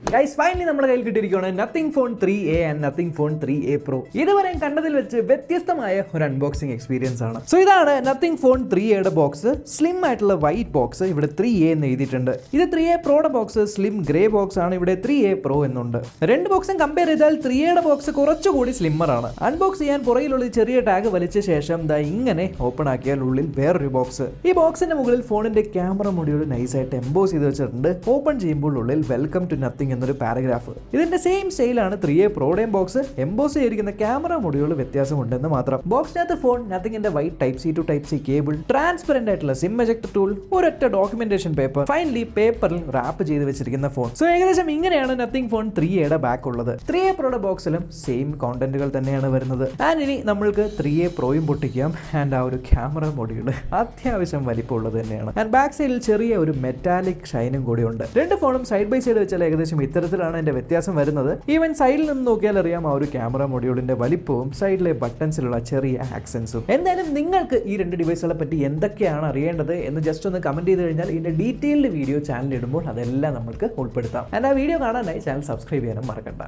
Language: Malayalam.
ഗൈസ് ഫൈനലി നമ്മുടെ കയ്യിൽ കിട്ടിയിരിക്കുകയാണ് Nothing phone three A and Nothing phone three A pro ഇതുവരെ കണ്ടതിൽ വെച്ച് വ്യത്യസ്തമായ ഒരു അൺബോക്സിംഗ് എക്സ്പീരിയൻസ് ആണ്. സോ ഇതാണ് നത്തിങ് ഫോൺ ത്രീ എയുടെ ബോക്സ് സ്ലിം ആയിട്ടുള്ള വൈറ്റ് ബോക്സ് ഇവിടെ ത്രീ എ എന്ന് എഴുതിയിട്ടുണ്ട്. ഇത് ത്രീ എ പ്രോയുടെ ബോക്സ് സ്ലിം ഗ്രേ ബോക്സ് ആണ്. ഇവിടെ ത്രീ എ പ്രോ എന്നുണ്ട്. രണ്ട് ബോക്സും കമ്പയർ ചെയ്താൽ ത്രീ എയുടെ ബോക്സ് കുറച്ചുകൂടി സ്ലിമ്മർ ആണ്. അൺബോക്സ് ചെയ്യാൻ പുറകിലുള്ള ചെറിയ ടാഗ് വലിച്ച ശേഷം ദാ ഇങ്ങനെ ഓപ്പൺ ആക്കിയാൽ ഉള്ളിൽ വേറൊരു ബോക്സ് ഈ ബോക്സിന്റെ മുകളിൽ ഫോണിന്റെ ക്യാമറ മുടിയോട് നൈസായിട്ട് എംബോസ് ചെയ്ത് വെച്ചിട്ടുണ്ട്. ഓപ്പൺ ചെയ്യുമ്പോൾ ഉള്ളിൽ വെൽക്കം ടു നത്തിങ് എന്നൊരു പാരഗ്രാഫ്. ഇതിന്റെ സെയിം സ്റ്റൈലാണ് ത്രീ എ പ്രോഡേം ബോക്സ് എംബോസ് ചെയ്തിരിക്കുന്ന ക്യാമറ മൊഡ്യൂൾ വ്യത്യാസമുണ്ടെന്ന് മാത്രം. ബോക്സിനകത്ത് phone നത്തിങ്ങിന്റെ white type C to type C cable transparent ആയിട്ടുള്ള സിം എജക്ട് ടൂൾ ഒരൊറ്റ ഡോക്യുമെന്റേഷൻ പേപ്പർ ഫൈനലി പേപ്പറിൽ റാപ്പ് ചെയ്ത് വെച്ചിരിക്കുന്ന ഫോൺ സോ ഏകദേശം ഇങ്ങനെയാണ് നത്തിങ് ഫോൺ ത്രീ എയുടെ ബാക്ക് ഉള്ളത്. ത്രീ എ പ്രോയുടെ ബോക്സിലും സെയിം കോണ്ടന്റുകൾ തന്നെയാണ് വരുന്നത്. ആൻഡ് ഇനി നമ്മൾക്ക് ത്രീ എ പ്രോയും പൊട്ടിക്കാം. ആൻഡ് ആ ഒരു ക്യാമറ മൊഡ്യൂൾ അത്യാവശ്യം വലിപ്പമുള്ളത് തന്നെയാണ്. ആൻഡ് ബാക്ക് സൈഡിൽ ചെറിയ ഒരു മെറ്റാലിക് ഷൈനും കൂടി ഉണ്ട് രണ്ട് ഫോണും സൈഡ് ബൈ സൈഡ് വെച്ചാൽ ഏകദേശം ഇത്തരത്തിലാണ് അതിന്റെ വ്യത്യാസം വരുന്നത്. ഈവൻ സൈഡിൽ നിന്ന് നോക്കിയാൽ അറിയാം ആ ഒരു ക്യാമറ മൊഡ്യൂളിന്റെ വലിപ്പവും സൈഡിലെ ബട്ടൺസിലുള്ള ചെറിയ ആക്സൻസും എന്തായാലും നിങ്ങൾക്ക് ഈ രണ്ട് ഡിവൈസുകളെ പറ്റി എന്തൊക്കെയാണ് അറിയേണ്ടത് എന്ന് ജസ്റ്റ് ഒന്ന് കമന്റ് ചെയ്ത് കഴിഞ്ഞാൽ ഇതിന്റെ ഡീറ്റെയിൽഡ് വീഡിയോ ചാനൽ ഇടുമ്പോൾ അതെല്ലാം നമുക്ക് ഉൾപ്പെടുത്താം. ആൻഡ് വീഡിയോ കാണാനായി ചാനൽ സബ്സ്ക്രൈബ് ചെയ്യാനും മറക്കണ്ട.